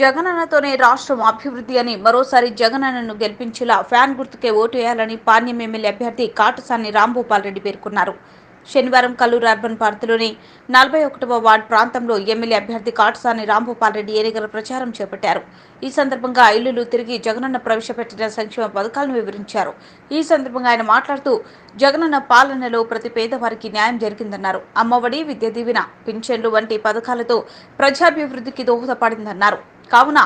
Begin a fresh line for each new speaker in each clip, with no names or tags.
జగనన్నతోనే రాష్ట్రం అభివృద్ధి అని మరోసారి జగనన్నను గెలిపించేలా ఫ్యాన్ గుర్తుకే ఓటు వేయాలని పాణ్యం ఎమ్మెల్యే అభ్యర్థి కాటసాని రాంభూపాల్ రెడ్డి పేర్కొన్నారు. శనివారం కల్లూరు అర్బన్ పార్టీలోని నలభై ఒకటవ వార్డు ప్రాంతంలో ఎమ్మెల్యే అభ్యర్థి కాటుసాని రాంభూపాల్ రెడ్డి ఎన్నికల ప్రచారం చేపట్టారు. ఈ సందర్భంగా ఇల్లులు తిరిగి జగనన్న ప్రవేశపెట్టిన సంక్షేమ పథకాలను వివరించారు. ఈ సందర్భంగా ఆయన మాట్లాడుతూ జగనన్న పాలనలో ప్రతి పేదవారికి న్యాయం జరిగిందన్నారు. అమ్మఒడి విద్య దీవెన పింఛన్లు వంటి పథకాలతో ప్రజాభివృద్ధికి దోహదపడిందన్నారు. కావున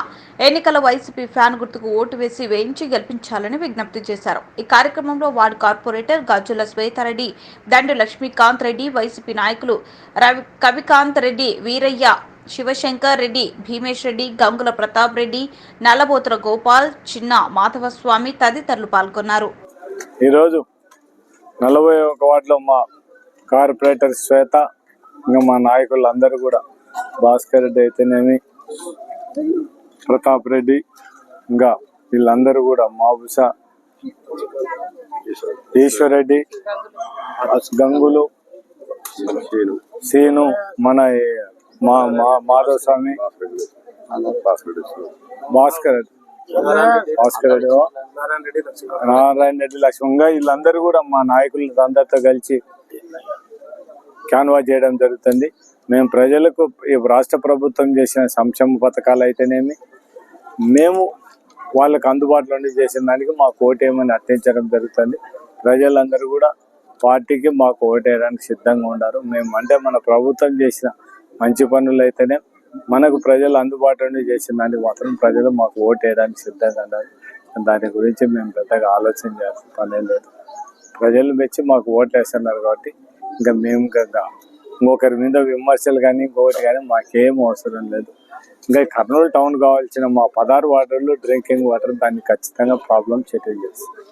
ఎన్నికల వైసీపీ ఫ్యాన్ గుర్తుకు ఓటు వేసి వేయించి గెలిపించాలని విజ్ఞప్తి చేశారు. ఈ కార్యక్రమంలో ward corporator Gajula Swethareddy Dandu Lakshmikanth Reddy YCP నాయకులు రవి కవికాంత్ రెడ్డి వీరయ్య శివశంకర్ రెడ్డి భీమేష్ రెడ్డి గంగుల ప్రతాప్ రెడ్డి నల్లబోతుల గోపాల్ చిన్న మాధవస్వామి తదితరులు పాల్గొన్నారు.
ఈరోజు నలభై ఒక వార్డులో మా కార్పొరేటర్ శ్వేత ఇంకా మా నాయకులు అందరూ కూడా భాస్కర్ రెడ్డి అయితేనేమి ప్రతాప్ రెడ్డి ఇంకా వీళ్ళందరూ కూడా మాబుసా ఈశ్వర్ రెడ్డి గంగులు సీను మన మా మా మాధవ స్వామి భాస్కర్ భాస్కర్ రెడ్డి నారాయణ రెడ్డి లక్ష్మంగా వీళ్ళందరూ కూడా మా నాయకులు అందరితో కలిసి క్యాన్వా చేయడం జరుగుతుంది. మేము ప్రజలకు రాష్ట్ర ప్రభుత్వం చేసిన సంక్షేమ పథకాలు అయితేనేమి మేము వాళ్ళకు అందుబాటులో చేసిన దానికి మాకు ఓటేమని అర్థించడం జరుగుతుంది. ప్రజలందరూ కూడా పార్టీకి మాకు ఓటేయడానికి సిద్ధంగా ఉన్నారు మేము అంటే మన ప్రభుత్వం చేసిన మంచి పనులు అయితేనే మనకు ప్రజలు అందుబాటులో చేసిన దానికి మాత్రం ప్రజలు మాకు ఓటేయడానికి సిద్ధంగా ఉన్నారు. దాని గురించి మేము పెద్దగా ఆలోచన చేయాల్సిన పనే లేదు. ప్రజలు మెచ్చి మాకు ఓట్లు వేస్తున్నారు కాబట్టి ఇంకా మేము ఇంకా ఇంకొకరి మీద విమర్శలు కానీ ఇంకొకటి కానీ మాకేం అవసరం లేదు. ఇంకా కర్నూలు టౌన్ కావాల్సిన మా పదహారు వాటర్లు డ్రింకింగ్ వాటర్ దాన్ని ఖచ్చితంగా ప్రాబ్లం సెటిల్ చేస్తుంది.